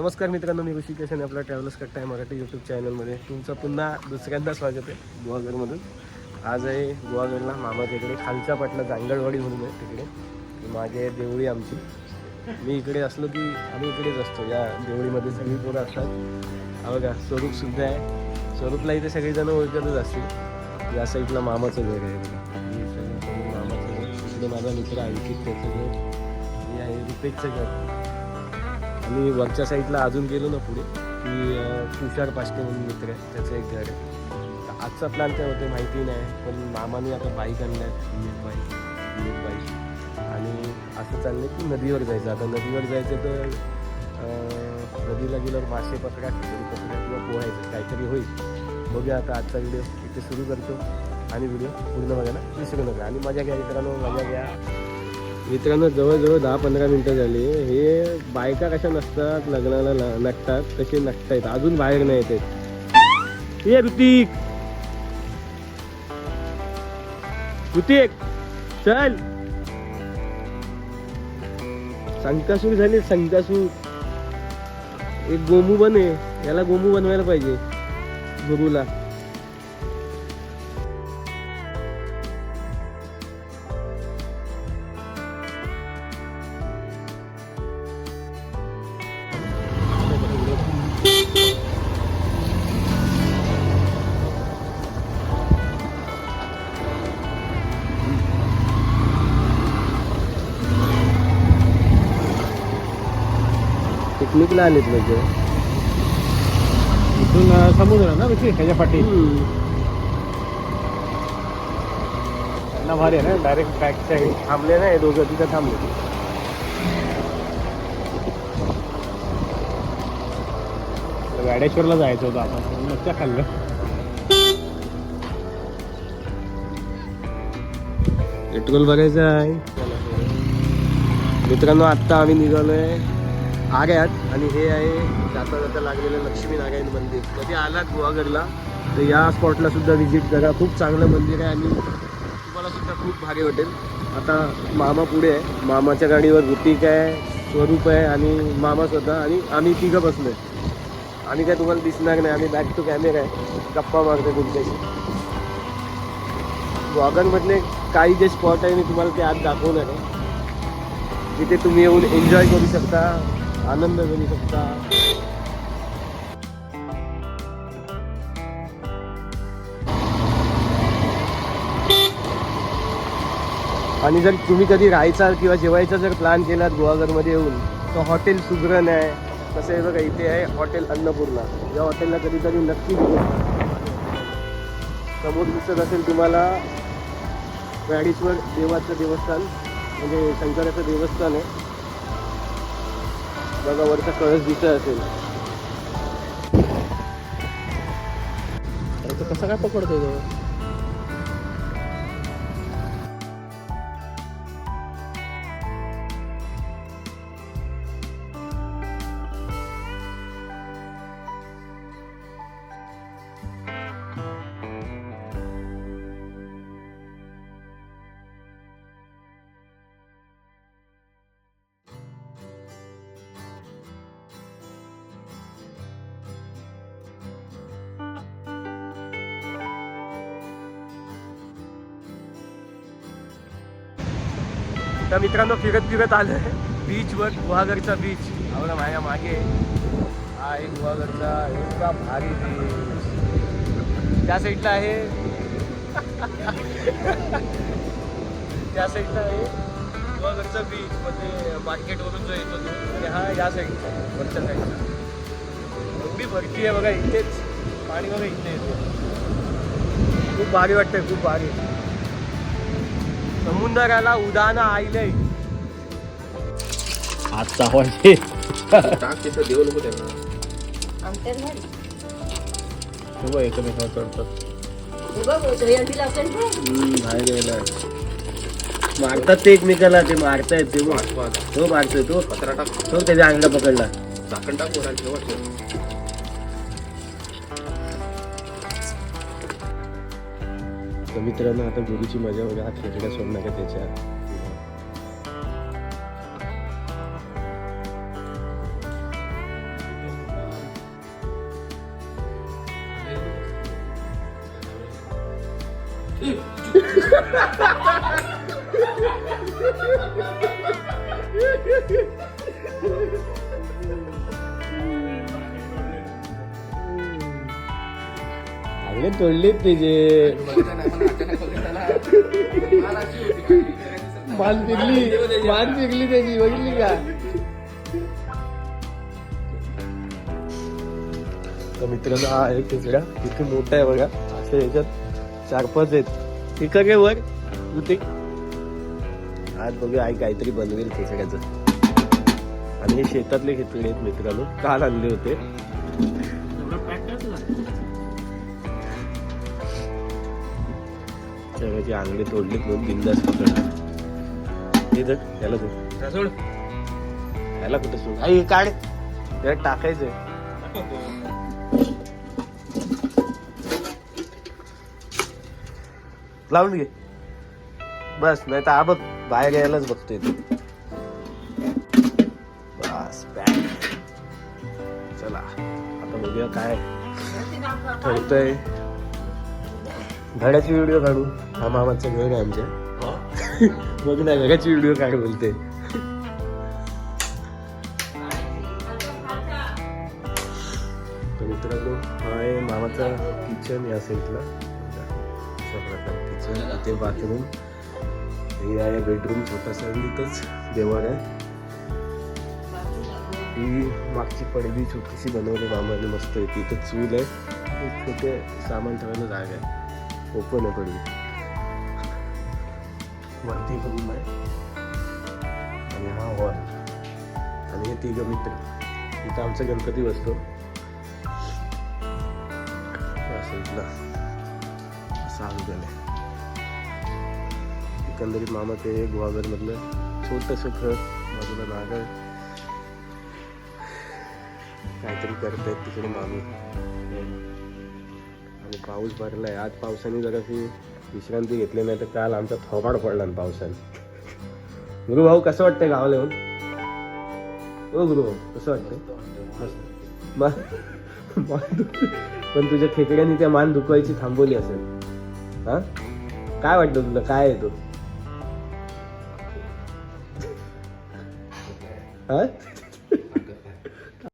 नमस्कार मित्रांनो मी ऋषिकेश आणि आपला ट्रॅव्हल्स कट्टा आहे मराठी यूट्यूब चॅनलमध्ये तुमचं पुन्हा दुसऱ्यांदा स्वागत आहे गुहागरमधून. आज आहे गुहागरला मामाच्या इकडे खालच्या पाटला जांगडवाडी म्हणून आहे तिकडे. मागे आहे देवळी आमची. मी इकडे असलो की आम्ही इकडेच असतो या देवळीमध्ये सगळी पोरं असतात. हा बघा स्वरूपसुद्धा आहे. स्वरूपला इथे सगळेजण ओळखतच असतील. या साईडला मामाचं घर आहे बघा. हे सगळं मामाचं घर. माझा मित्र अंकित त्याचं घर. हे आहे रुपेशचं घर. आणि वरच्या साईडला अजून गेलो ना पुढे की तुषार पाष्टे म्हणून मित्र आहे त्याचं एक घर आहे. आजचा प्लॅन काय होते माहिती नाही पण मामाने आता बाईक आणल्या बुलेट बाईक बुलेट बाईक आणि असं चाललं की नदीवर जायचं. आता नदीवर जायचं तर नदीला गेल्यावर मासे पकडा खिचडी पकडा किंवा पोहायचं काहीतरी होईल. बघूया आता आजचा व्हिडिओ इथे सुरू करतो. आणि व्हिडिओ पूर्ण बघायला विसरू नका. आणि मजा घ्या मित्रांनो मजा घ्या. मित्रांनो जवळजवळ दहा पंधरा मिनटं झाली. हे बायका कशा नसतात लग्नाला नटतात तसे नटतायत? अजून बाहेर नाही येत ये ऋतिक! ऋतिक! चल! संकासूर झाली संकासूर एक गोमू बन आहे. याला गोमू बनवायला पाहिजे. गुरुला पिकनिकला आलेत म्हणजे. इथून अं, समुद्र ना कशी ह्याच्या पाठी ना भारी आहे ना डायरेक्ट बॅक साईड थांबले नाही दोघं तिथं थांबले. गाडेश्वरला जायचं होतं आपण मच्छा खाल्लं. पेट्रोल बघायचं आहे. मित्रांनो आत्ता आम्ही निघालोय. आग्यात आणि हे आहे जाता जाता लागलेलं लक्ष्मी नारायण मंदिर कधी आलात गुहागरला. तर या स्पॉटला सुद्धा व्हिजिट करा. खूप चांगलं मंदिर आहे आणि तुम्हाला सुद्धा खूप भारी वाटेल. आता मामा पुढे आहे. मामाच्या गाडीवर ऋतिक आहे स्वरूप आहे आणि मामा स्वतः आणि आम्ही तिघं बसलो आहे. आणि काय तुम्हाला दिसणार नाही. आम्ही बॅक टू कॅमेरा आहे. गप्पा मारतो तुमच्याशी. मधले काही जे स्पॉट आहे मी तुम्हाला ते आज दाखवणार आहे. तिथे तुम्ही येऊन एन्जॉय करू शकता. आनंद करू शकता. आणि जर तुम्ही कधी राहायचा किंवा जेवायचा जर प्लॅन केलात गुहागरमध्ये येऊन तर हॉटेल सुग्रन आहे तसं आहे बघा इथे आहे हॉटेल अन्नपूर्णा. या हॉटेलला कधीतरी नक्की समोर दिसत असेल तुम्हाला राडीश्वर देवाचं देवस्थान म्हणजे शंकराचं देवस्थान आहे. बघा वरचा कळस दिसत असेल. तर तो कसा काय पकडतोय तो? तर मित्रांनो फिरत फिरत आलं आहे बीचवर गुहागरचा बीच आवडा माझ्या मागे. हा एक गुहागरचा इतका भारी बीच त्या साईडला आहे. त्या साईडला आहे. गुहागरचा बीच म्हणजे मार्केटवरून जो येतो तो. आणि हा या साईडचा वरच्या साईडला एवढी भरती आहे बघा इथेच. पाणी बघा इथे येते खूप भारी वाटतंय खूप भारी. समुद्राला उदाहरण आईलंय आजचा आवाज आमच्यात नाही. एकमेकावर चढतात. हे बघ, सोयाबीन असेल बघ. बाहेर गेलाय मारतात ते एकमेकाला ते मारतायत ते. तो मारतोय तो. तो त्याच्या अंगला पकडला. kami आता गुरुची मजा वगैरे हा खेळण्या सोडणार आहे त्याच्या Ha ha चांगले तोडलेत त्याचे मान फिरली मान फिरली त्याची बघितली का? तर मित्रांनो हा आहे खेचडा किती मोठा आहे बघा. असं याच्यात चार पाच आहेत. ठीक आहे वर तू ते आज बघूया आई काहीतरी बनवेल खेचड्याचं आणि हे शेतातले खेचडे आहेत मित्रांनो. काल आणले होते. त्याचे आंगडे तोडले म्हणून बिंदास पकडला. हे धर याला धर. सोड. याला कुठं सोड? आई काढ. त्याला टाकायचंय. लावून घे. बस नाही तर बघ बाहेर यायलाच बघतोय तू. बस. चला आता बघूया काय ठरतंय. घराची व्हिडिओ काढू? हा मामाचं घर आहे आमच्या. बघ ना घराची व्हिडिओ काढ बोलते. तर मित्रांनो हा आहे मामाचा किचन या साईडला अशा प्रकारे किचन इथे बाथरूम हे आहे बेडरूम छोटासा आणि इथंच देवाळ आहे. ही मागची पडवी छोटीशी बनवली मामाने मस्त आहे. तिथं चूल आहे. छोटे सामान ठेवायला जागा आहे. ओपन आहे पडवी वरती रूम आहे. आणि हा हॉल. आणि हे तिघं मित्र. इथं आमचा गणपती बसतो. असं साईडला. असा एकंदरीत मामा ते गुहागरमधलं छोटंसं घर बाजूला नागर काहीतरी करत आहेत तिकडे मामी. आणि पाऊस भरलाय. आज पावसाने जराशी विश्रांती घेतली नाही तर काल आमचा थोबाड पडला ना पावसाने. गुरु भाऊ कसं वाटतंय गावाला येऊन? ओ गुरु भाऊ कसं मस्त. दुख- पण तुझ्या खेकड्याने त्या मान दुखवायची थांबवली असेल. हा? काय वाटतं तुला? काय आहे तो? हा?